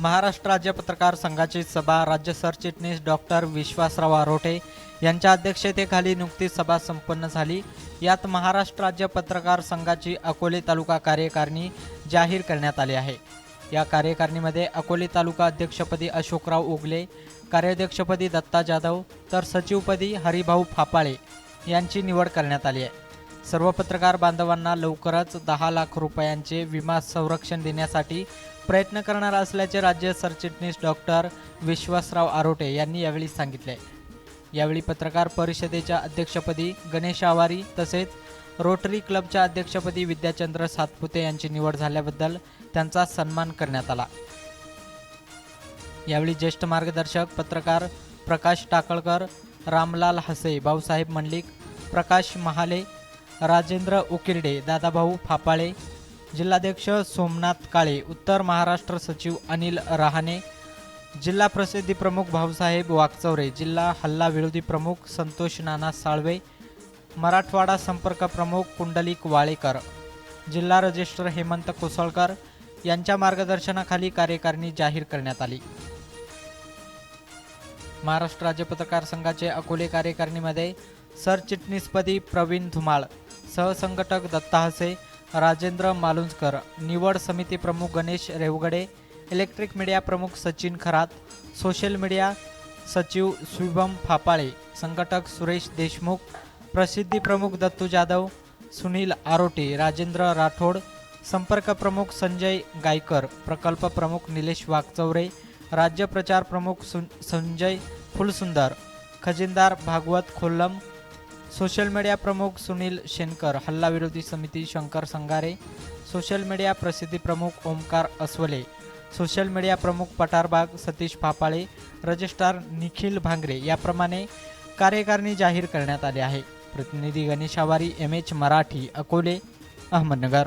महाराष्ट्र राज्य पत्रकार संघाची सभा राज्य सरचिटणीस डॉक्टर विश्वासराव आरोटे यांच्या अध्यक्षतेखाली नुकतीच सभा संपन्न झाली. यात महाराष्ट्र राज्य पत्रकार संघाची अकोले तालुका कार्यकारिणी जाहीर करण्यात आली आहे. या कार्यकारिणीमध्ये अकोले तालुका अध्यक्षपदी अशोकराव ओगले कार्याध्यक्षपदी दत्ता जाधव तर सचिवपदी हरिभाऊ फापाळे यांची निवड करण्यात आली आहे. सर्व पत्रकार बांधवांना लवकरच दहा लाख रुपयांचे विमा संरक्षण देण्यासाठी प्रयत्न करणार असल्याचे राज्य सरचिटणीस डॉक्टर विश्वासराव आरोटे यांनी यावेळी सांगितले. यावेळी पत्रकार परिषदेच्या अध्यक्षपदी गणेश आवारी तसेच रोटरी क्लबच्या अध्यक्षपदी विद्याचंद्र सातपुते यांची निवड झाल्याबद्दल त्यांचा सन्मान करण्यात आला. यावेळी ज्येष्ठ मार्गदर्शक पत्रकार प्रकाश टाकळकर रामलाल हसे भाऊसाहेब मंडलिक प्रकाश महाले राजेंद्र उकिरडे दादाभाऊ फापाळे जिल्हाध्यक्ष सोमनाथ काळे उत्तर महाराष्ट्र सचिव अनिल रहाणे जिल्हा प्रसिद्धी प्रमुख भाऊसाहेब वाकचौरे जिल्हा हल्ला विरोधी प्रमुख संतोष नाना साळवे मराठवाडा संपर्क प्रमुख कुंडलिक वाळेकर जिल्हा रजिस्टर हेमंत कोसळकर यांच्या मार्गदर्शनाखाली कार्यकारिणी जाहीर करण्यात आली. महाराष्ट्र राज्य पत्रकार संघाचे अकोले कार्यकारिणीमध्ये सरचिटणीसपदी प्रवीण धुमाळ सहसंघटक दत्ता हसे राजेंद्र मालुंजकर निवड समिती प्रमुख गणेश रेवगडे इलेक्ट्रिक मीडिया प्रमुख सचिन खरात सोशल मीडिया सचिव शुभम फापाळे संघटक सुरेश देशमुख प्रसिद्धी प्रमुख दत्तू जाधव सुनील आरोटे राजेंद्र राठोड संपर्क प्रमुख संजय गायकर प्रकल्प प्रमुख निलेश वागचौरे राज्य प्रचार प्रमुख सुन संजय फुलसुंदर खजिनदार भागवत खोल्लम सोशल मीडिया प्रमुख सुनील शेनकर हल्ला विरोधी समिती शंकर संगारे सोशल मीडिया प्रसिद्धी प्रमुख ओमकार अस्वले सोशल मीडिया प्रमुख पठारबाग सतीश फापाळे रजिस्ट्रार निखिल भांगरे याप्रमाणे कार्यकारिणी जाहीर करण्यात आले आहे. प्रतिनिधी गणेश आवारी एम एच मराठी अकोले अहमदनगर.